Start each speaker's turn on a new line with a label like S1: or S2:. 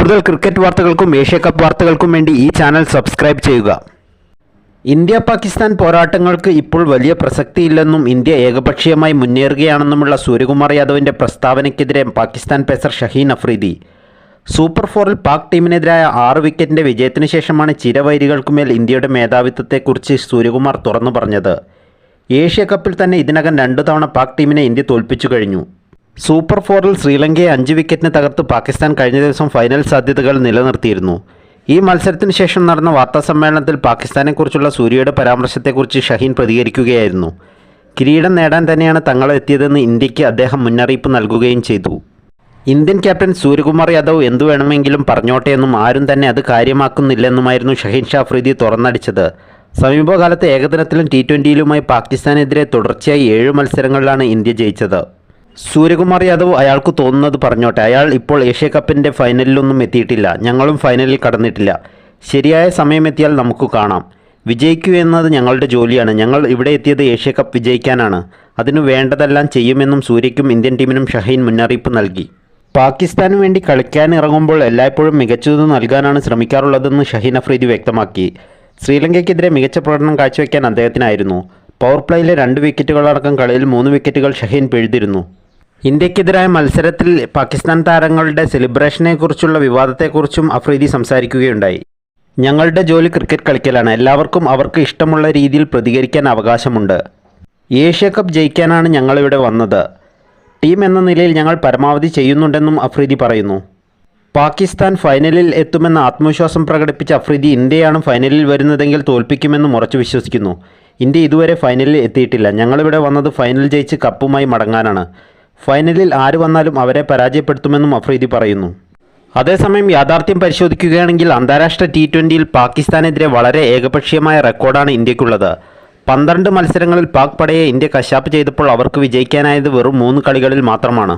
S1: കൂടുതൽ ക്രിക്കറ്റ് വാർത്തകൾക്കും Asia cup വാർത്തകൾക്കും വേണ്ടി ഈ ചാനൽ സബ്സ്ക്രൈബ് ചെയ്യുക. ഇന്ത്യ പാകിസ്ഥാൻ പോരാട്ടങ്ങൾക്ക് ഇപ്പോൾ വലിയ പ്രസക്തിയില്ലെന്നും ഇന്ത്യ ഏകപക്ഷീയമായി മുന്നേറുകയാണെന്നുമുള്ള സൂര്യകുമാർ യാദവിന്റെ പ്രസ്താവനയ്ക്കെതിരെ പാകിസ്ഥാൻ പേസർ ഷഹീൻ അഫ്രീദി. സൂപ്പർ ഫോറിൽ പാക് ടീമിനെതിരായ ആറ് വിക്കറ്റിന്റെ വിജയത്തിന് ശേഷമാണ് ചിരവൈരികൾക്കുമേൽ ഇന്ത്യയുടെ മേധാവിത്വത്തെക്കുറിച്ച് സൂര്യകുമാർ തുറന്നു പറഞ്ഞത്. ഏഷ്യ കപ്പിൽ തന്നെ ഇതിനകം രണ്ടു തവണ പാക് ടീമിനെ ഇന്ത്യ തോൽപ്പിച്ചു കഴിഞ്ഞു. സൂപ്പർ ഫോറിൽ ശ്രീലങ്കയെ അഞ്ച് വിക്കറ്റിന് തകർത്ത് പാകിസ്ഥാൻ കഴിഞ്ഞ ദിവസം ഫൈനൽ സാധ്യതകൾ നിലനിർത്തിയിരുന്നു. ഈ മത്സരത്തിന് ശേഷം നടന്ന വാർത്താസമ്മേളനത്തിൽ പാകിസ്ഥാനെക്കുറിച്ചുള്ള സൂര്യയുടെ പരാമർശത്തെക്കുറിച്ച് ഷഹീൻ പ്രതികരിക്കുകയായിരുന്നു. കിരീടം നേടാൻ തന്നെയാണ് തങ്ങളെത്തിയതെന്ന് ഇന്ത്യയ്ക്ക് അദ്ദേഹം മുന്നറിയിപ്പ് നൽകുകയും ചെയ്തു. ഇന്ത്യൻ ക്യാപ്റ്റൻ സൂര്യകുമാർ യാദവ് എന്തു വേണമെങ്കിലും പറഞ്ഞോട്ടെ എന്നും ആരും തന്നെ അത് കാര്യമാക്കുന്നില്ലെന്നുമായിരുന്നു ഷഹീൻ ഷാഫ്രീദി തുറന്നടിച്ചത്. സമീപകാലത്ത് ഏകദിനത്തിലും ടി ട്വന്റിയിലുമായി പാകിസ്ഥാനെതിരെ തുടർച്ചയായി ഏഴ് മത്സരങ്ങളിലാണ് ഇന്ത്യ ജയിച്ചത്. സൂര്യകുമാർ യാദവ് അയാൾക്ക് തോന്നുന്നത് പറഞ്ഞോട്ടെ. അയാൾ ഇപ്പോൾ ഏഷ്യ കപ്പിന്റെ ഫൈനലിലൊന്നും എത്തിയിട്ടില്ല. ഞങ്ങളും ഫൈനലിൽ കടന്നിട്ടില്ല. ശരിയായ സമയമെത്തിയാൽ നമുക്ക് കാണാം. വിജയിക്കൂ എന്നത് ഞങ്ങളുടെ ജോലിയാണ്. ഞങ്ങൾ ഇവിടെ എത്തിയത് ഏഷ്യ കപ്പ് വിജയിക്കാനാണ്. അതിനു വേണ്ടതെല്ലാം ചെയ്യുമെന്നും സൂര്യയ്ക്കും ഇന്ത്യൻ ടീമിനും ഷഹീൻ മുന്നറിയിപ്പ് നൽകി. പാകിസ്ഥാനു വേണ്ടി കളിക്കാൻ ഇറങ്ങുമ്പോൾ എല്ലായ്പ്പോഴും മികച്ചത് നൽകാനാണ് ശ്രമിക്കാറുള്ളതെന്ന് ഷഹീൻ അഫ്രീദി വ്യക്തമാക്കി. ശ്രീലങ്കയ്ക്കെതിരെ മികച്ച പ്രകടനം കാഴ്ചവെക്കാൻ അദ്ദേഹത്തിനായിരുന്നു. പവർ പ്ലേയിലെ രണ്ട് വിക്കറ്റുകളടക്കം കളിയിൽ മൂന്ന് വിക്കറ്റുകൾ ഷഹീൻ പിഴുതിരുന്നു. ഇന്ത്യക്കെതിരായ മത്സരത്തിൽ പാകിസ്ഥാൻ താരങ്ങളുടെ സെലിബ്രേഷനെക്കുറിച്ചുള്ള വിവാദത്തെക്കുറിച്ചും അഫ്രീദി സംസാരിക്കുകയുണ്ടായി. ഞങ്ങളുടെ ജോലി ക്രിക്കറ്റ് കളിക്കലാണ്. എല്ലാവർക്കും അവർക്ക് ഇഷ്ടമുള്ള രീതിയിൽ പ്രതികരിക്കാൻ അവകാശമുണ്ട്. ഏഷ്യ കപ്പ് ജയിക്കാനാണ് ഞങ്ങളിവിടെ വന്നത്. ടീം എന്ന നിലയിൽ ഞങ്ങൾ പരമാവധി ചെയ്യുന്നുണ്ടെന്നും അഫ്രീദി പറയുന്നു. പാകിസ്ഥാൻ ഫൈനലിൽ എത്തുമെന്ന ആത്മവിശ്വാസം പ്രകടിപ്പിച്ച അഫ്രീദി ഇന്ത്യയാണ് ഫൈനലിൽ വരുന്നതെങ്കിൽ തോൽപ്പിക്കുമെന്നും ഉറച്ചു വിശ്വസിക്കുന്നു. ഇന്ത്യ ഇതുവരെ ഫൈനലിൽ എത്തിയിട്ടില്ല. ഞങ്ങളിവിടെ വന്നത് ഫൈനൽ ജയിച്ച് കപ്പുമായി മടങ്ങാനാണ്. ഫൈനലിൽ ആര് വന്നാലും അവരെ പരാജയപ്പെടുത്തുമെന്നും അഫ്രീദി പറയുന്നു. അതേസമയം യാഥാർത്ഥ്യം പരിശോധിക്കുകയാണെങ്കിൽ അന്താരാഷ്ട്ര ടി ട്വന്റിയിൽ പാകിസ്ഥാനെതിരെ വളരെ ഏകപക്ഷീയമായ റെക്കോർഡാണ് ഇന്ത്യക്കുള്ളത്. പന്ത്രണ്ട് മത്സരങ്ങളിൽ പാക് പടയെ ഇന്ത്യ കശാപ്പ് ചെയ്തപ്പോൾ അവർക്ക് വിജയിക്കാനായത് വെറും മൂന്ന് കളികളിൽ മാത്രമാണ്.